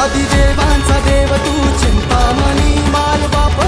आदिदेवांचा देव तू चिंतामणी बाप